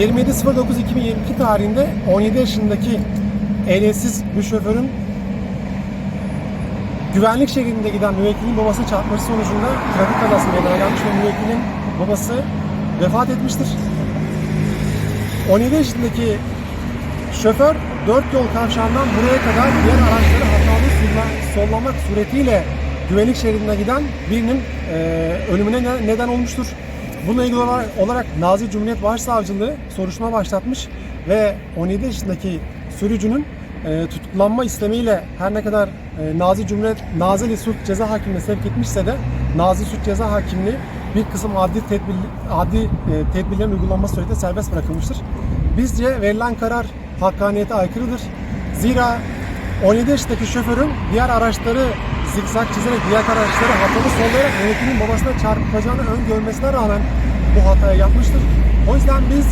27.09.2022 tarihinde 17 yaşındaki ehliyetsiz bir şoförün güvenlik şeridinde giden müvekkilin babasına çarpması sonucunda trafik kazası meydana gelmiş ve müvekkilin babası vefat etmiştir. 17 yaşındaki şoför 4 yol kavşağından buraya kadar diğer araçları hatalı solla- sollamak suretiyle güvenlik şeridine giden birinin e, ölümüne ne- neden olmuştur. Bununla ilgili olarak, Nazi Cumhuriyet Başsavcılığı soruşturma başlatmış ve 17 yaşındaki sürücünün e, tutuklanma istemiyle her ne kadar e, Nazi Cumhuriyet Nazilli Suç Ceza Hakimliğine sevk etmişse de Nazi Suç Ceza Hakimliği bir kısım adli tedbir adli e, tedbirlerin uygulanması suretiyle serbest bırakılmıştır. Bizce verilen karar hakkaniyete aykırıdır. Zira 17 yaşındaki şoförün diğer araçları zikzak çizerek diğer araçları hatalı sollayarak yönetimin babasına çarpacağını öngörmesine rağmen bu hatayı yapmıştır. O yüzden biz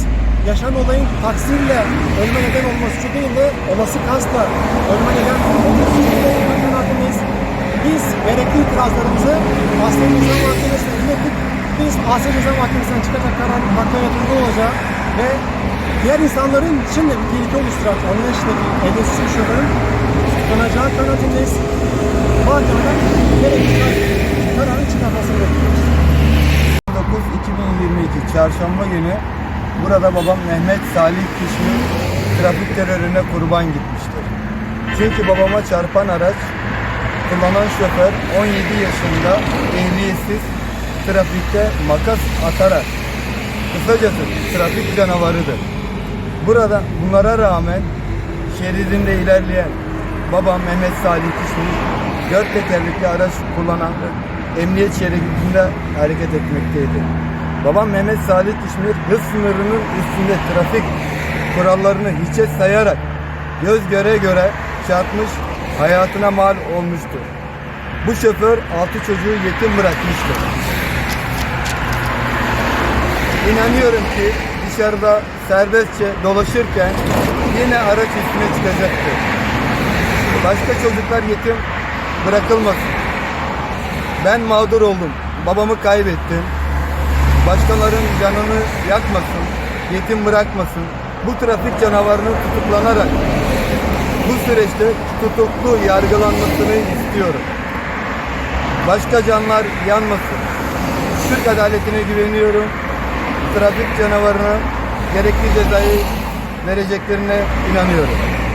yaşanan olayın taksirle ölüme neden olması değil de olası kasla ölüme neden olması kanaatindeyz. Biz gerekli itirazlarımızı Asya Ceza Mahkemesi'ne ilettik. Biz Asya Ceza Mahkemesi'nden çıkacak kararın hakkaniyet uygun olacağı ve diğer insanların için de bir tehlike oluşturan 10 yaşındaki ehliyetsiz bir şoförün tutuklanacağı kanaatindeyiz. Bekliyoruz. 9-2022 çarşamba günü burada babam Mehmet Salih Kişmi trafik terörüne kurban gitmiştir. Çünkü babama çarpan araç kullanan şoför 17 yaşında ehliyetsiz trafikte makas atarak kısacası trafik canavarıdır. Burada bunlara rağmen şeridinde ilerleyen babam Mehmet Salih Kişmi dört tekerlekli araç kullanan emniyet şeridinde hareket etmekteydi. Babam Mehmet Salih Kişmir hız sınırının üstünde trafik kurallarını hiçe sayarak göz göre göre çarpmış hayatına mal olmuştur. Bu şoför altı çocuğu yetim bırakmıştır. İnanıyorum ki dışarıda serbestçe dolaşırken yine araç üstüne çıkacaktır. Başka çocuklar yetim bırakılmasın. Ben mağdur oldum. Babamı kaybettim. Başkalarının canını yakmasın, yetim bırakmasın. Bu trafik canavarının tutuklanarak bu süreçte tutuklu yargılanmasını istiyorum. Başka canlar yanmasın. Türk adaletine güveniyorum. Trafik canavarına gerekli cezayı vereceklerine inanıyorum.